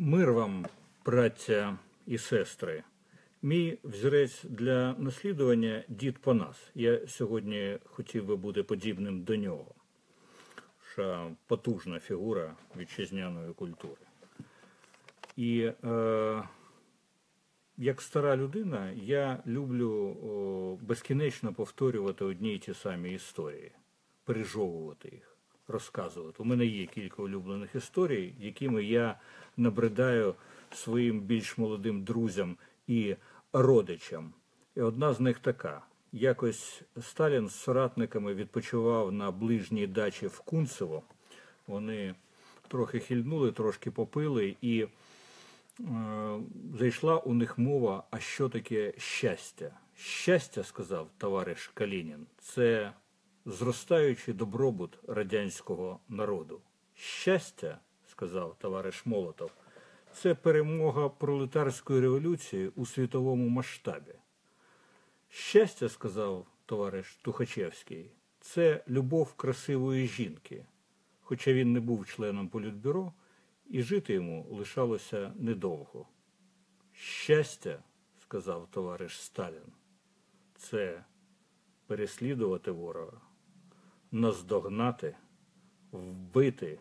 Мир вам, браття і сестри. Мій взірець для наслідування дід Панас. Я сьогодні хотів би бути подібним до нього. Ша потужна фігура вітчизняної культури. І е, як стара людина, я люблю о, безкінечно повторювати одні й ті самі історії, пережовувати їх, розказувати. У мене є кілька улюблених історій, якими я набридаю своїм більш молодим друзям і родичам. І одна з них така. Якось Сталін з соратниками відпочивав на ближній дачі в Кунцево. Вони трохи хильнули, трошки попили, і е, зайшла у них мова, а що таке щастя. Щастя, сказав товариш Калінін, це зростаючий добробут радянського народу. Щастя, сказав товариш Молотов, це перемога пролетарської революції у світовому масштабі. Щастя, сказав товариш Тухачевський, це любов красивої жінки. Хоча він не був членом політбюро, і жити йому лишалося недовго. Щастя, сказав товариш Сталін, це переслідувати ворога, наздогнати, вбити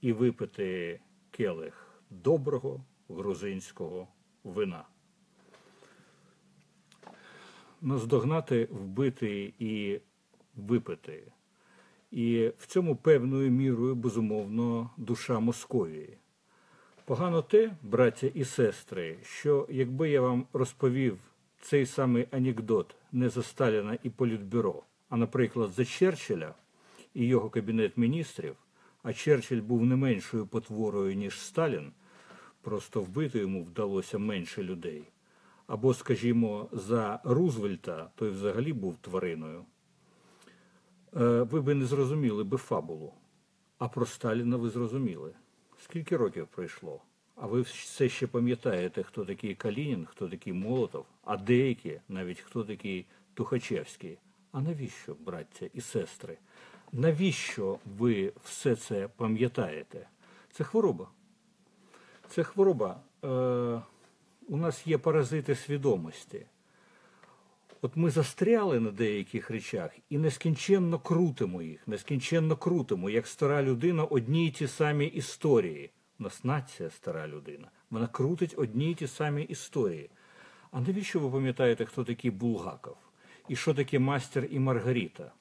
і випити келих доброго грузинського вина. Наздогнати, вбити і випити. І в цьому певною мірою, безумовно, душа Московії. Погано те, браття і сестри, що якби я вам розповів цей самий анекдот не за Сталіна і Політбюро, а, наприклад, за Черчилля і його кабінет міністрів, а Черчилль був не меншою потворою, ніж Сталін, просто вбити йому вдалося менше людей. Або, скажімо, за Рузвельта, той взагалі був твариною. Е, ви би не зрозуміли би фабулу. А про Сталіна ви зрозуміли. Скільки років пройшло? А ви все ще пам'ятаєте, хто такий Калінін, хто такий Молотов, а деякі навіть хто такий Тухачевський. А навіщо, браття і сестри? Навіщо ви все це пам'ятаєте? Це хвороба. Це хвороба. Е, у нас є паразити свідомості. От ми застряли на деяких речах і нескінченно крутимо їх, нескінченно крутимо, як стара людина, одні й ті самі історії. У нас нація стара людина. Вона крутить одні й ті самі історії. А навіщо ви пам'ятаєте, хто такий Булгаков? І що таке мастер і Маргарита?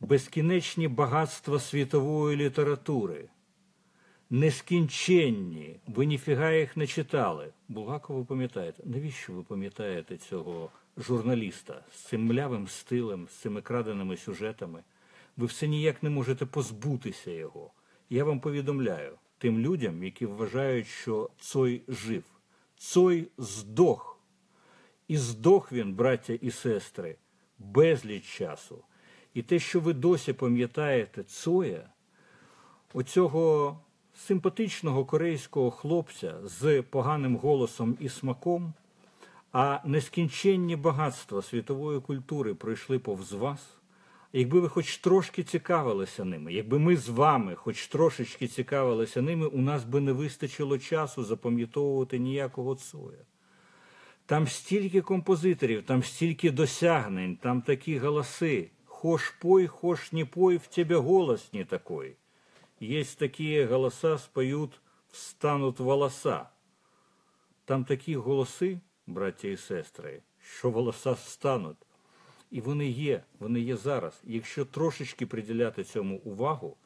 Безкінечні багатства світової літератури. Нескінченні, ви ніфіга їх не читали. Булгакова ви пам'ятаєте. Навіщо ви пам'ятаєте цього журналіста з цим млявим стилем, з цими краденими сюжетами? Ви все ніяк не можете позбутися його. Я вам повідомляю тим людям, які вважають, що Цой жив. Цой здох. І здох він, браття і сестри, безліч часу. І те, що ви досі пам'ятаєте Цоя, оцього симпатичного корейського хлопця з поганим голосом і смаком, а нескінченні багатства світової культури пройшли повз вас. Якби ви хоч трошки цікавилися ними, якби ми з вами хоч трошечки цікавилися ними, у нас би не вистачило часу запам'ятовувати ніякого Цоя. Там стільки композиторів, там стільки досягнень, там такі голоси. Хош пой, хош не пой, в тебе голос не такой. Есть такие голоса, споют, встануть волоса. Там такі голоси, браття і сестри, що волоса встануть. І вони є, вони є зараз. Якщо трошечки приділяти цьому увагу,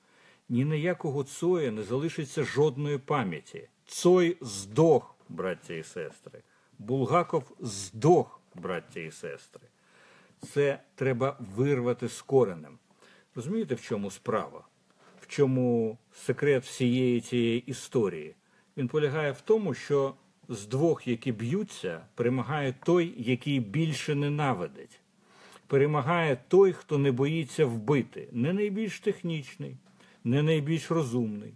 ні на якого Цоя не залишиться жодної пам'яті. Цой здох, браття і сестри. Булгаков здох, браття і сестри. Це треба вирвати з коренем. Розумієте, в чому справа? В чому секрет всієї цієї історії? Він полягає в тому, що з двох, які б'ються, перемагає той, який більше ненавидить. Перемагає той, хто не боїться вбити, не найбільш технічний, не найбільш розумний,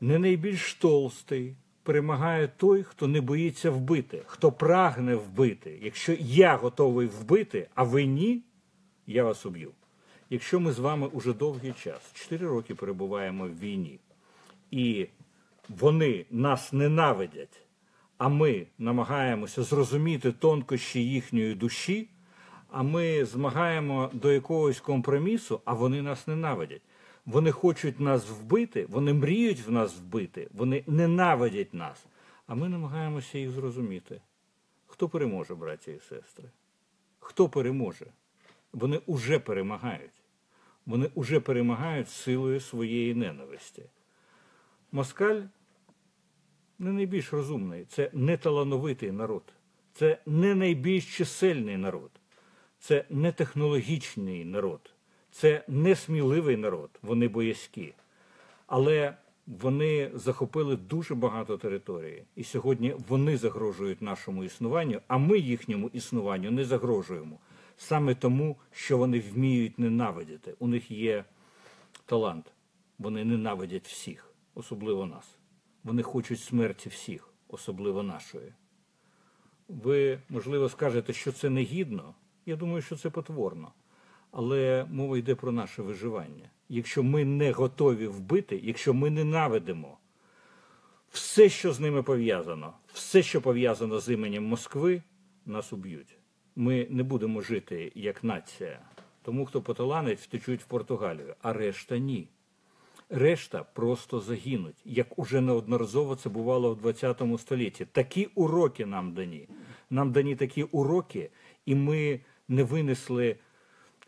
не найбільш толстий. Перемагає той, хто не боїться вбити, хто прагне вбити. Якщо я готовий вбити, а ви ні, я вас уб'ю. Якщо ми з вами уже довгий час, 4 роки перебуваємо в війні, і вони нас ненавидять, а ми намагаємося зрозуміти тонкощі їхньої душі, а ми змагаємо до якогось компромісу, а вони нас ненавидять. Вони хочуть нас вбити, вони мріють в нас вбити, вони ненавидять нас, а ми намагаємося їх зрозуміти. Хто переможе, браті і сестри? Хто переможе? Вони уже перемагають. Вони уже перемагають силою своєї ненависті. Москаль не найбільш розумний, це не талановитий народ, це не найбільш чисельний народ, це не технологічний народ, це не сміливий народ, вони боязькі. Але вони захопили дуже багато території. І сьогодні вони загрожують нашому існуванню, а ми їхньому існуванню не загрожуємо. Саме тому, що вони вміють ненавидіти. У них є талант. Вони ненавидять всіх, особливо нас. Вони хочуть смерті всіх, особливо нашої. Ви, можливо, скажете, що це негідно. Я думаю, що це потворно. Але мова йде про наше виживання. Якщо ми не готові вбити, якщо ми ненавидимо все, що з ними пов'язано, все, що пов'язано з іменем Москви, нас уб'ють. Ми не будемо жити як нація. Тому, хто поталанить, втечуть в Португалію, а решта ні. Решта просто загинуть, як уже неодноразово це бувало в ХХ столітті. Такі уроки нам дані. Нам дані такі уроки, і ми не винесли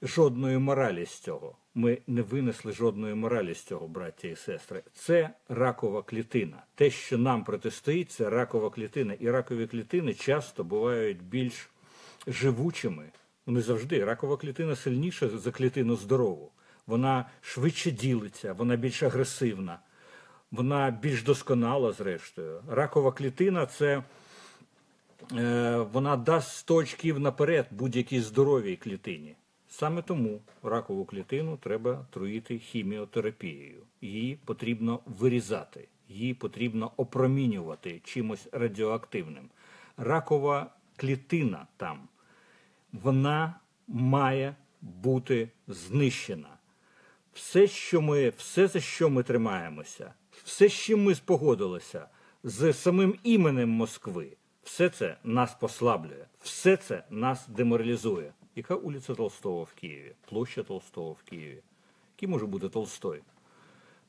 жодної моралі з цього. Ми не винесли жодної моралі з цього, браття і сестри. Це ракова клітина. Те, що нам протистоїть, це ракова клітина. І ракові клітини часто бувають більш живучими. Вони завжди ракова клітина сильніша за клітину здорову. Вона швидше ділиться, вона більш агресивна, вона більш досконала, зрештою. Ракова клітина це е, вона дасть 100 очків наперед будь-якій здоровій клітині. Саме тому ракову клітину треба труїти хіміотерапією. Її потрібно вирізати, її потрібно опромінювати чимось радіоактивним. Ракова клітина там, вона має бути знищена. Все, що ми, все, за що ми тримаємося, все, з чим ми спогодилися з самим іменем Москви, все це нас послаблює, все це нас деморалізує. Яка вулиця Толстого в Києві? Площа Толстого в Києві. Який може бути Толстой?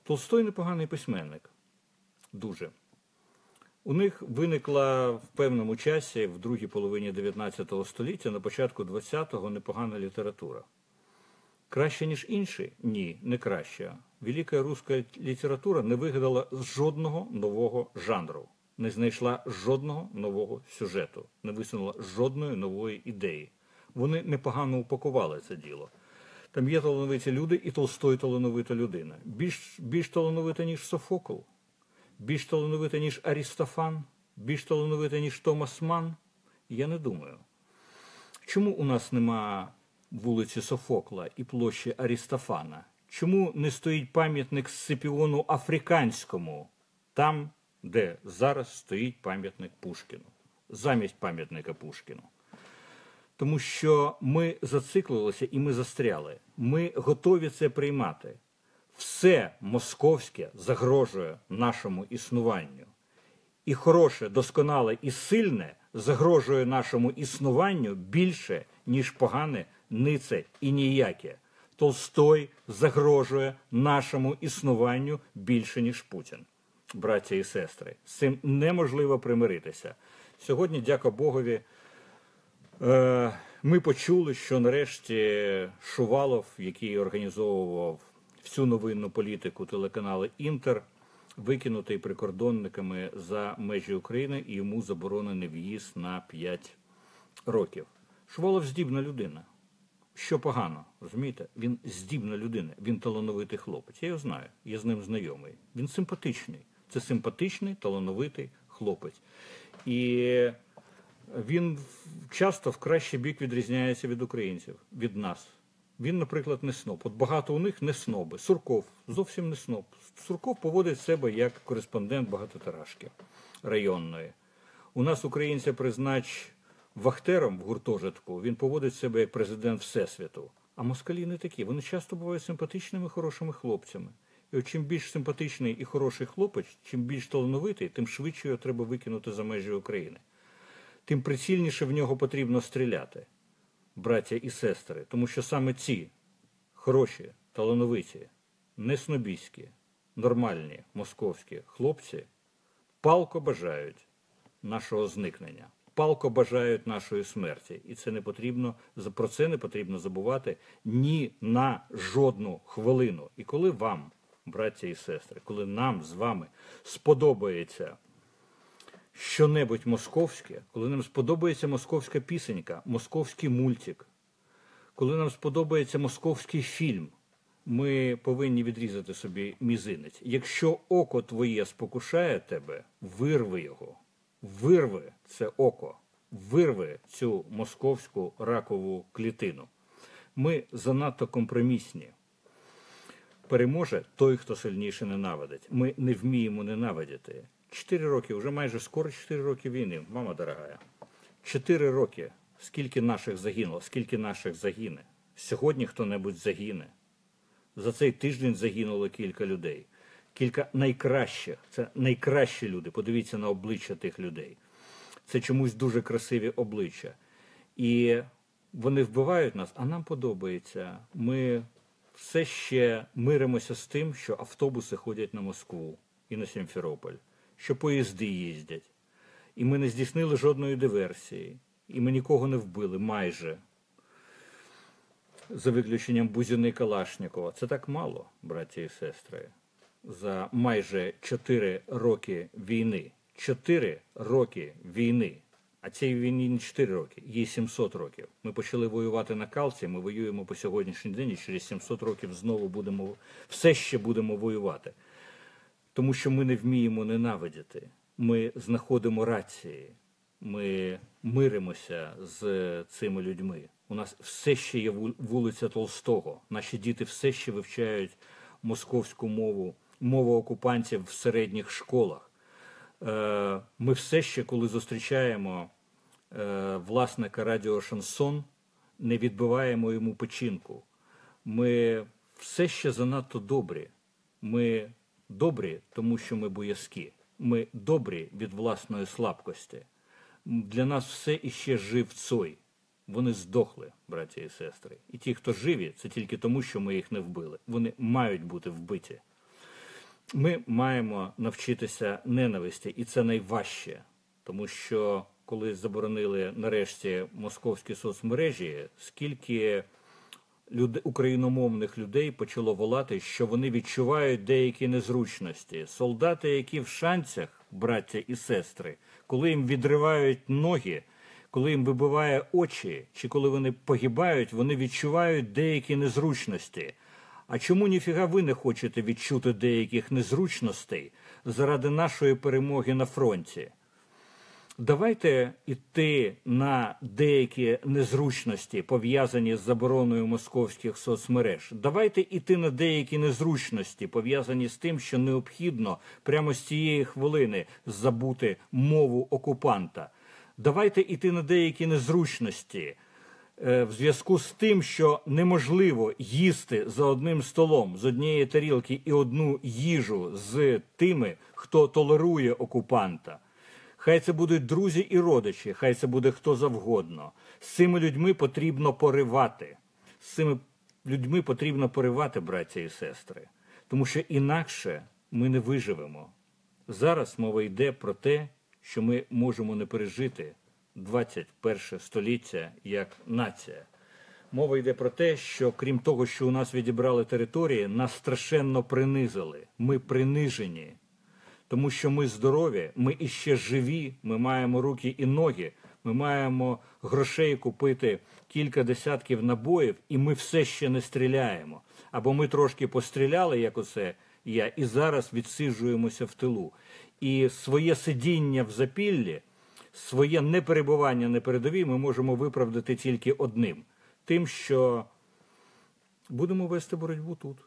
Толстой непоганий письменник. Дуже. У них виникла в певному часі, в другій половині 19 століття, на початку 20-го, непогана література. Краще, ніж інші? Ні, не краще. Велика руська література не вигадала жодного нового жанру, не знайшла жодного нового сюжету, не висунула жодної нової ідеї. Вони непогано упакували це діло. Там є талановиті люди і Толстой талановита людина. Більш, більш талановита, ніж Софокл, більш талановита, ніж Арістофан, більш талановита, ніж Томас Ман. Я не думаю. Чому у нас нема вулиці Софокла і площі Арістофана? Чому не стоїть пам'ятник Сципіону Африканському, там, де зараз стоїть пам'ятник Пушкіну, замість пам'ятника Пушкіну? Тому що ми зациклилися і ми застряли. Ми готові це приймати. Все московське загрожує нашому існуванню. І хороше, досконале і сильне загрожує нашому існуванню більше, ніж погане, нице і ніяке. Толстой загрожує нашому існуванню більше, ніж Путін, браття і сестри. З цим неможливо примиритися. Сьогодні, дяка Богові, ми почули, що нарешті Шувалов, який організовував всю новинну політику телеканалу Інтер, викинутий прикордонниками за межі України і йому заборонений в'їзд на 5 років. Шувалов здібна людина. Що погано, розумієте? Він здібна людина, він талановитий хлопець. Я його знаю, я з ним знайомий. Він симпатичний. Це симпатичний, талановитий хлопець. І він часто в кращий бік відрізняється від українців, від нас. Він, наприклад, не сноб. От багато у них не сноби. Сурков зовсім не сноб. Сурков поводить себе як кореспондент багатотиражки районної. У нас українця признач вахтером в гуртожитку, він поводить себе як президент Всесвіту. А москалі не такі. Вони часто бувають симпатичними, хорошими хлопцями. І от чим більш симпатичний і хороший хлопець, чим більш талановитий, тим швидше його треба викинути за межі України. Тим прицільніше в нього потрібно стріляти, браття і сестри, тому що саме ці хороші, талановиті, неснобійські, нормальні московські хлопці палко бажають нашого зникнення, палко бажають нашої смерті. І це не потрібно про це не потрібно забувати ні на жодну хвилину. І коли вам, браття і сестри, коли нам з вами сподобається щонебудь московське, коли нам сподобається московська пісенька, московський мультик, коли нам сподобається московський фільм, ми повинні відрізати собі мізинець. Якщо око твоє спокушає тебе, вирви його, вирви це око, вирви цю московську ракову клітину. Ми занадто компромісні. Переможе той, хто сильніше ненавидить. Ми не вміємо ненавидіти. Чотири роки, вже майже скоро чотири роки війни, мама дорогая. Чотири роки. Скільки наших загинуло, скільки наших загине. Сьогодні хто-небудь загине. За цей тиждень загинуло кілька людей. Кілька найкращих. Це найкращі люди. Подивіться на обличчя тих людей. Це чомусь дуже красиві обличчя. І вони вбивають нас, а нам подобається. Ми все ще миримося з тим, що автобуси ходять на Москву і на Сімферополь, що поїзди їздять. І ми не здійснили жодної диверсії. І ми нікого не вбили майже за виключенням Бузіни Калашнікова. Це так мало, браті і сестри, за майже 4 роки війни. 4 роки війни. А цій війні не 4 роки, їй 700 років. Ми почали воювати на калці, ми воюємо по сьогоднішній день і через 700 років знову будемо все ще будемо воювати. Тому що ми не вміємо ненавидіти. Ми знаходимо рації, ми миримося з цими людьми. У нас все ще є вулиця Толстого. Наші діти все ще вивчають московську мову, мову окупантів в середніх школах. Е, ми все ще, коли зустрічаємо е, власника радіо Шансон, не відбиваємо йому печінку. Ми все ще занадто добрі. Ми добрі, тому що ми боязкі. Ми добрі від власної слабкості. Для нас все іще жив Цой. Вони здохли, браті і сестри. І ті, хто живі, це тільки тому, що ми їх не вбили. Вони мають бути вбиті. Ми маємо навчитися ненависті, і це найважче, тому що коли заборонили нарешті московські соцмережі, скільки люд... україномовних людей почало волати, що вони відчувають деякі незручності. Солдати, які в шанцях, браття і сестри, коли їм відривають ноги коли їм вибиває очі, чи коли вони погибають, вони відчувають деякі незручності. А чому ніфіга ви не хочете відчути деяких незручностей заради нашої перемоги на фронті? Давайте йти на деякі незручності, пов'язані з забороною московських соцмереж. Давайте йти на деякі незручності, пов'язані з тим, що необхідно прямо з цієї хвилини забути мову окупанта. Давайте йти на деякі незручності е, в зв'язку з тим, що неможливо їсти за одним столом з однієї тарілки і одну їжу з тими, хто толерує окупанта. Хай це будуть друзі і родичі, хай це буде хто завгодно. З цими людьми потрібно поривати. З цими людьми потрібно поривати, браття і сестри, тому що інакше ми не виживемо. Зараз мова йде про те, що ми можемо не пережити 21 століття як нація. Мова йде про те, що крім того, що у нас відібрали території, нас страшенно принизили. Ми принижені, тому що ми здорові, ми іще живі, ми маємо руки і ноги, ми маємо грошей купити кілька десятків набоїв, і ми все ще не стріляємо. Або ми трошки постріляли, як оце я, і зараз відсиджуємося в тилу і своє сидіння в запіллі, своє неперебування на передовій ми можемо виправдати тільки одним: тим, що будемо вести боротьбу тут.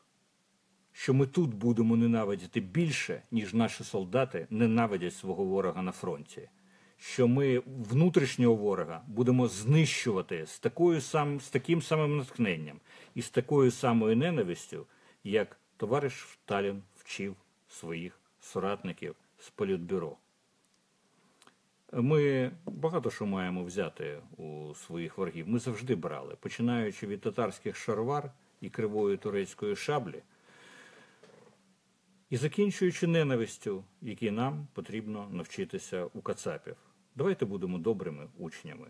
Що ми тут будемо ненавидіти більше, ніж наші солдати ненавидять свого ворога на фронті. Що ми внутрішнього ворога будемо знищувати з такою сам, з таким самим натхненням і з такою самою ненавистю, як товариш Сталін вчив своїх соратників з політбюро. Ми багато що маємо взяти у своїх ворогів. Ми завжди брали, починаючи від татарських шарвар і кривої турецької шаблі, і закінчуючи ненавистю, якій нам потрібно навчитися у кацапів. Давайте будемо добрими учнями.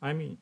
Амінь.